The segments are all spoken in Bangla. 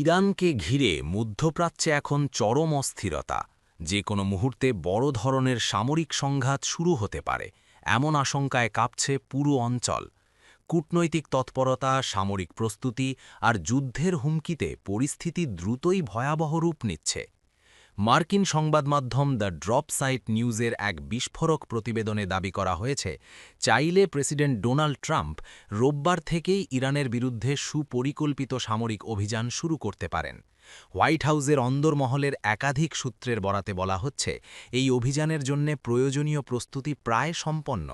ইরানকে ঘিরে মধ্যপ্রাচ্যে এখন চরম অস্থিরতা। যে কোনো মুহূর্তে বড় ধরনের সামরিক সংঘাত শুরু হতে পারে। এমন আশঙ্কায় কাঁপছে পুরো অঞ্চল। কূটনৈতিক তৎপরতা, সামরিক প্রস্তুতি আর যুদ্ধের হুমকিতে পরিস্থিতি দ্রুতই ভয়াবহ রূপ নিচ্ছে। মার্কিন সংবাদ মাধ্যম দ্য ড্রপ সাইট নিউজের এক বিস্ফোরক প্রতিবেদনে দাবি করা হয়েছে, চাইলে প্রেসিডেন্ট ডোনাল্ড ট্রাম্প রোববার থেকেই ইরানের বিরুদ্ধে সুপরিকল্পিত সামরিক অভিযান শুরু করতে পারেন। হোয়াইট হাউসের অন্দরমহলের একাধিক সূত্রের বরাতে বলা হচ্ছে, এই অভিযানের জন্য প্রয়োজনীয় প্রস্তুতি প্রায় সম্পন্ন।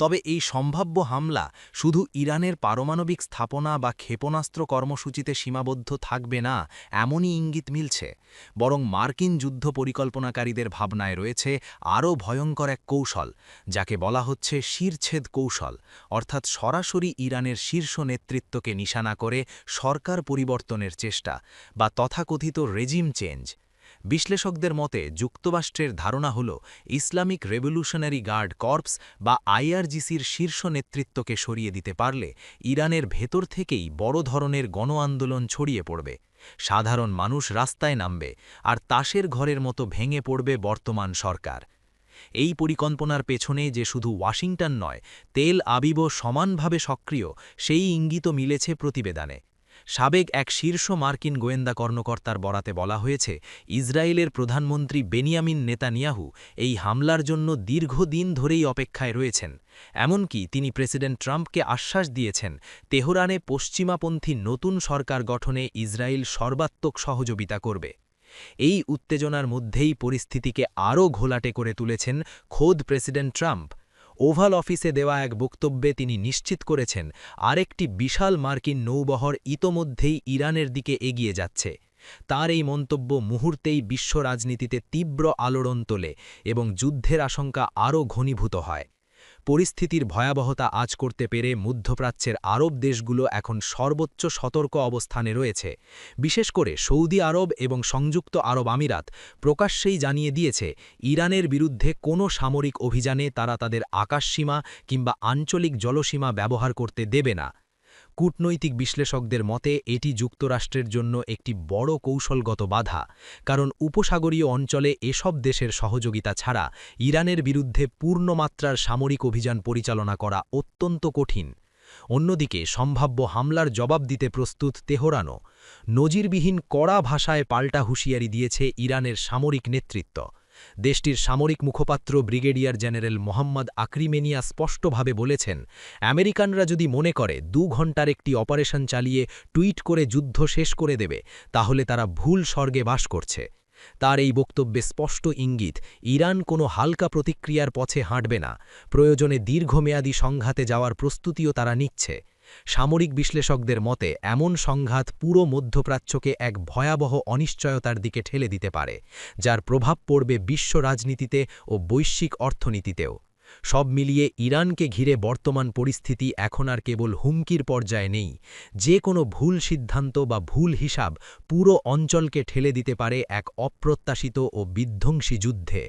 তবে এই সম্ভাব্য হামলা শুধু ইরানের পারমাণবিক স্থাপনা বা ক্ষেপণাস্ত্র কর্মসূচিতে সীমাবদ্ধ থাকবে না, এমনই ইঙ্গিত মিলছে। বরং মার্কিন যুদ্ধ পরিকল্পনাকারীদের ভাবনায় রয়েছে আরও ভয়ঙ্কর এক কৌশল, যাকে বলা হচ্ছে শিরছেদ কৌশল, অর্থাৎ সরাসরি ইরানের শীর্ষ নেতৃত্বকে নিশানা করে সরকার পরিবর্তনের চেষ্টা বা তথাকথিত রেজিম চেঞ্জ। বিশ্লেষকদের মতে, যুক্তরাষ্ট্রের ধারণা হল ইসলামিক রেভলিউশনারি গার্ড কর্পস বা আইআরজিসির শীর্ষ নেতৃত্বকে সরিয়ে দিতে পারলে ইরানের ভেতর থেকেই বড় ধরনের গণ আন্দোলন ছড়িয়ে পড়বে। সাধারণ মানুষ রাস্তায় নামবে আর তাসের ঘরের মতো ভেঙে পড়বে বর্তমান সরকার। এই পরিকল্পনার পেছনে যে শুধু ওয়াশিংটন নয়, তেল আবিবও সমানভাবে সক্রিয়, সেই ইঙ্গিত মিলেছে প্রতিবেদনে। সাবেক এক শীর্ষ মার্কিন গোয়েন্দা কর্মকর্তার বরাতে বলা হয়েছে, ইসরায়েলের প্রধানমন্ত্রী বেনিয়ামিন নেতানিয়াহু এই হামলার জন্য দীর্ঘদিন ধরেই অপেক্ষায় রয়েছেন। এমনকি তিনি প্রেসিডেন্ট ট্রাম্পকে আশ্বাস দিয়েছেন, তেহরানে পশ্চিমাপন্থী নতুন সরকার গঠনে ইসরায়েল সর্বাত্মক সহযোগিতা করবে। এই উত্তেজনার মধ্যেই পরিস্থিতিকে আরও ঘোলাটে করে তুলেছেন খোদ প্রেসিডেন্ট ট্রাম্প। ওভাল অফিসে দেওয়া এক বক্তব্যে তিনি নিশ্চিত করেছেন, আরেকটি বিশাল মার্কিন নৌবহর ইতোমধ্যেই ইরানের দিকে এগিয়ে যাচ্ছে। তার এই মন্তব্য মুহূর্তেই বিশ্ব রাজনীতিতে তীব্র আলোড়ন তোলে এবং যুদ্ধের আশঙ্কা আরও ঘনীভূত হয়। পরিস্থিতির ভয়াবহতা আজ করতে পেরে মধ্যপ্রাচ্যের আরব দেশগুলো এখন সর্বোচ্চ সতর্ক অবস্থানে রয়েছে। বিশেষ করে সৌদি আরব এবং সংযুক্ত আরব আমিরাত প্রকাশ্যেই জানিয়ে দিয়েছে, ইরানের বিরুদ্ধে কোনো সামরিক অভিযানে তারা তাদের আকাশসীমা কিংবা আঞ্চলিক জলসীমা ব্যবহার করতে দেবে না। কূটনৈতিক বিশ্লেষকদের মতে, এটি যুক্তরাষ্ট্রের জন্য একটি বড় কৌশলগত বাধা, কারণ উপসাগরীয় অঞ্চলে এসব দেশের সহযোগিতা ছাড়া ইরানের বিরুদ্ধে পূর্ণমাত্রার সামরিক অভিযান পরিচালনা করা অত্যন্ত কঠিন। অন্যদিকে, সম্ভাব্য হামলার জবাব দিতে প্রস্তুত তেহরানো নজিরবিহীন কড়া ভাষায় পাল্টা হুঁশিয়ারি দিয়েছে ইরানের সামরিক নেতৃত্ব। দেশটির সামরিক মুখপাত্র ব্রিগেডিয়ার জেনারেল মোহাম্মদ আক্রিমেনিয়া স্পষ্টভাবে বলেছেন, আমেরিকানরা যদি মনে করে দু ঘণ্টার একটি অপারেশন চালিয়ে টুইট করে যুদ্ধ শেষ করে দেবে, তাহলে তারা ভুল স্বর্গে বাস করছে। তার এই বক্তব্যে স্পষ্ট ইঙ্গিত, ইরান কোনো হালকা প্রতিক্রিয়ার পথে হাঁটবে না, প্রয়োজনে দীর্ঘমেয়াদী সংঘাতে যাওয়ার প্রস্তুতিও তারা নিচ্ছে। সামরিক বিশ্লেষকদের মতে, এমন সংঘাত পুরো মধ্যপ্রাচ্যকে এক ভয়াবহ অনিশ্চয়তার দিকে ঠেলে দিতে পারে, যার প্রভাব পড়বে বিশ্ব রাজনীতিতে ও বৈশ্বিক অর্থনীতিতেও। সব মিলিয়ে ইরানকে ঘিরে বর্তমান পরিস্থিতি এখন আর কেবল হুমকির পর্যায়ে নেই। যে কোনো ভুল সিদ্ধান্ত বা ভুল হিসাব পুরো অঞ্চলকে ঠেলে দিতে পারে এক অপ্রত্যাশিত ও বিধ্বংসী যুদ্ধে।